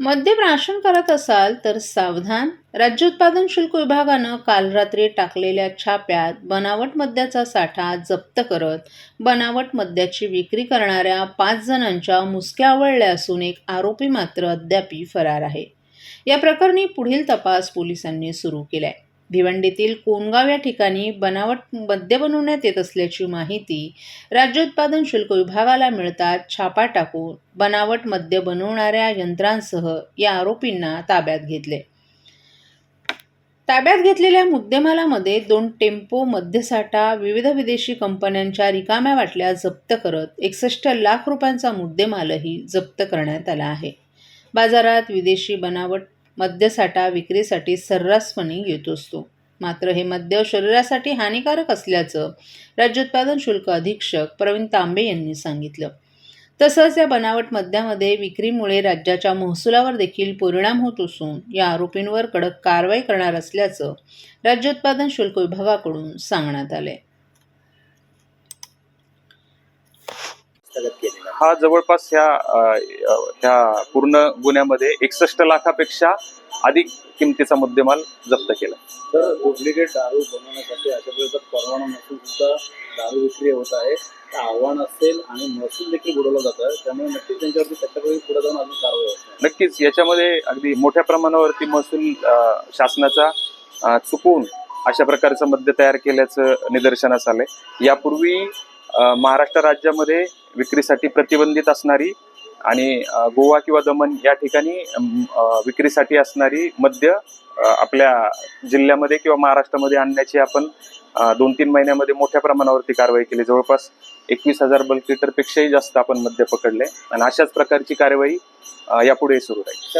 मद्य प्राशन करत असाल तर सावधान. राज्य उत्पादन शुल्क विभागानं काल रात्री टाकलेल्या छाप्यात बनावट मद्याचा साठा जप्त करत बनावट मद्याची विक्री करणाऱ्या पाच जणांच्या मुसक्या आवळल्या असून एक आरोपी मात्र अद्यापी फरार आहे. या प्रकरणी पुढील तपास पोलिसांनी सुरू केलाय. भिवंडीतील कोनगाव या ठिकाणी बनावट मद्य बनवण्यात येत असल्याची माहिती राज्य उत्पादन शुल्क विभागाला मिळताच छापा टाकून बनावट मद्य बनवणाऱ्या यंत्रांसह या आरोपींना ताब्यात घेतले. ताब्यात घेतलेल्या मुद्देमालामध्ये दोन टेम्पो मद्यसाठा विविध विदेशी कंपन्यांच्या रिकाम्या वाटल्या जप्त करत एकसष्ट लाख रुपयांचा मुद्देमालही जप्त करण्यात आला आहे. बाजारात विदेशी बनावट मद्यसाठा विक्रीसाठी सर्रासपणे येत असतो. मात्र हे मद्य शरीरासाठी हानिकारक असल्याचं राज्य उत्पादन शुल्क अधीक्षक प्रवीण तांबे यांनी सांगितलं. तसंच या बनावट मद्यामध्ये विक्रीमुळे राज्याच्या महसुलावर देखील परिणाम होत असून या आरोपींवर कडक कारवाई करणार असल्याचं राज्य उत्पादन शुल्क विभागाकडून सांगण्यात आलंय. हस्तगत केलेला हा जवळपास ह्या अ, ह्या पूर्ण गुन्ह्यामध्ये एकसष्ट लाखापेक्षा अधिक किमतीचा मुद्देमाल जप्त केला. तर डुप्लिकेट दारू बनवण्यासाठी अशा प्रकारचा परवाना नसून सुद्धा दारू विक्री होत आहे. तर आव्हान असेल आणि महसूल देखील बुडवला जात आहे. त्यामुळे नक्कीच त्यांच्यावरती त्याच्याकडे पुढे जाऊन अजून कारवाई होत नक्कीच याच्यामध्ये अगदी मोठ्या प्रमाणावरती महसूल अ, शासनाचा अ, चुकून अशा प्रकारचं मद्य तयार केल्याचं निदर्शनास आलंय. यापूर्वी अ, महाराष्ट्र राज्यामध्ये विक्रीसाठी प्रतिबंधित असणारी आणि गोवा किंवा दमन या ठिकाणी विक्रीसाठी असणारी मद्य आपल्या जिल्ह्यामध्ये किंवा महाराष्ट्रामध्ये आणण्याची आपण दोन तीन महिन्यामध्ये मोठ्या प्रमाणावरती कारवाई केली. जवळपास एकवीस हजार बल्क लिटरपेक्षाही जास्त आपण मद्य पकडले. आणि अशाच प्रकारची कारवाई यापुढेही सुरू राहील.